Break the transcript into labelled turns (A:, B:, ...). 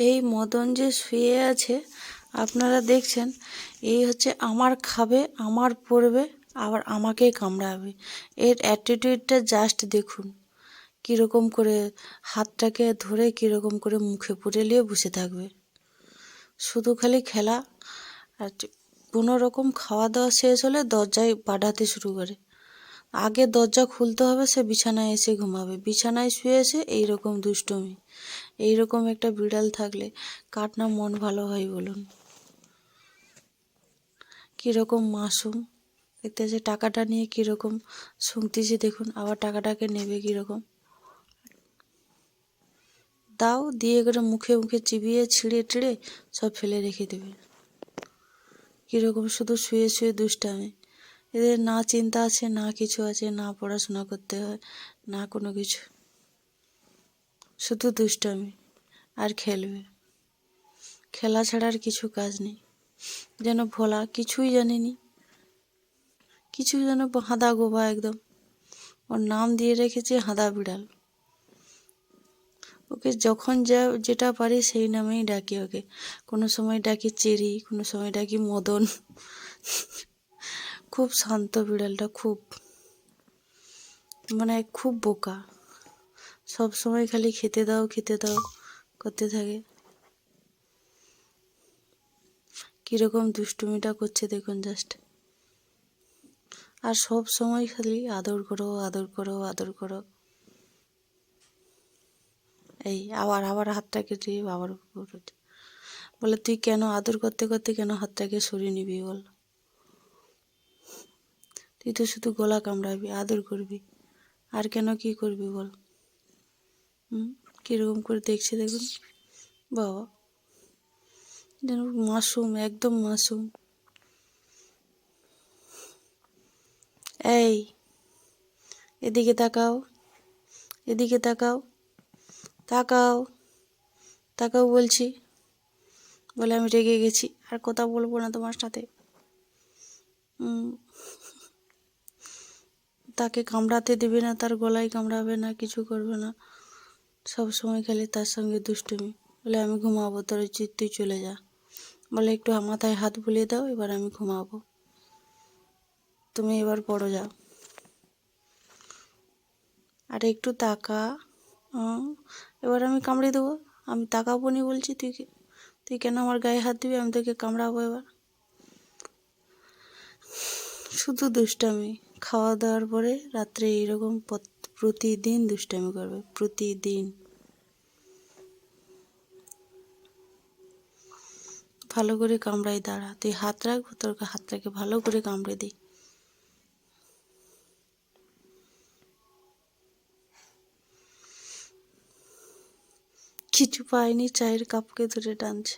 A: এই মদন যে শুয়ে আছে, আপনারা দেখছেন, এই হচ্ছে আমার খাবে, আমার পড়বে, আবার আমাকেই কামড়াবে। এর অ্যাটিটিউডটা জাস্ট দেখুন, কীরকম করে হাতটাকে ধরে কীরকম করে মুখে পুরে নিয়ে বসে থাকবে। শুধু খালি খেলা, আর কোনো রকম খাওয়া দাওয়া শেষ হলে দরজায় বাড়াতে শুরু করে। আগে দরজা খুলতে হবে, সে বিছানায় এসে ঘুমাবে। বিছানায় শুয়ে এসে এইরকম দুষ্টুমি। এইরকম একটা বিড়াল থাকলে কার না মন ভালো হয় বলুন? কীরকম মাসুম? দেখতে যে টাকাটা নিয়ে কীরকম শুনতেছি দেখুন, আবার টাকাটাকে নেবে কীরকম? দাও, দিয়ে করে মুখে মুখে চিবিয়ে ছিঁড়ে টিড়ে সব ফেলে রেখে দেবে। কীরকম শুধু শুয়ে শুয়ে দুষ্টামি। এদের না চিন্তা আছে, না কিছু আছে, না পড়াশোনা করতে হয়, না কোনো কিছু। শুধু দুষ্টামি আর খেলবে। খেলা ছাড়া আর কিছু কাজ নেই। যেন ভোলা কিছুই জানেনি। কিছু যেন হাঁদা গোবা একদম। ওর নাম দিয়ে রেখেছে হাঁদা বিড়াল। ওকে যখন যা, যেটা পারি সেই নামেই ডাকি ওকে। কোনো সময় ডাকি চেরি, কোনো সময় ডাকি মদন। খুব শান্ত বিড়ালটা, খুব। মানে খুব বোকা। সব সময় খালি খেতে দাও খেতে দাও, করতে থাকে। কীরকম দুষ্টুমিটা করছে দেখুন জাস্ট আর সব সময় খালি আদর করো আদর করো আদর করো। এই আবার আবার হাতটাকে দিয়ে বাবার উপর বলে, তুই কেন আদর করতে করতে কেন হাতটাকে সরিয়ে নিবি বল? তুই তো শুধু গলা কামড়াবি, আদর করবি। আর কেন কি করবি বল? কীরকম করে দেখছে দেখুন। বাবা, যেন মাসুম, একদম মাসুম। এই, এদিকে তাকাও এদিকে তাকাও তাকাও তাকাও বলছি। বলে আমি রেগে গেছি, আর কথা বলব না তোমার সাথে। তাকে কামড়াতে দেবে না, তার গলায় কামড়াবে না, কিছু করবে না। সব সময় খালি তার সঙ্গে দুষ্টুমি। বলে, আমি ঘুমাবো, তোর তুই চলে যা। বলে, একটু মাথায় হাত বুলিয়ে দাও, এবার আমি ঘুমাবো। তুমি এবার পড়ো, যাও। আর, একটু তাকা। এবার আমি কামড়ে দেবো। আমি তাকাবো নি বলছি, তুই তুই কেন আমার গায়ে হাত দিবি? আমি তোকে কামড়াবো এবার। শুধু দুষ্টামি। খাওয়া দাওয়ার পরে রাত্রে এইরকম প্রতিদিন দুষ্টামি করবে, প্রতিদিন। ভালো করে কামড়াই দাঁড়া, তুই হাত রাখ, তোর হাতটাকে ভালো করে কামড়ে দিই কিছু পায়নি, চায়ের কাপকে ধরে টানছে।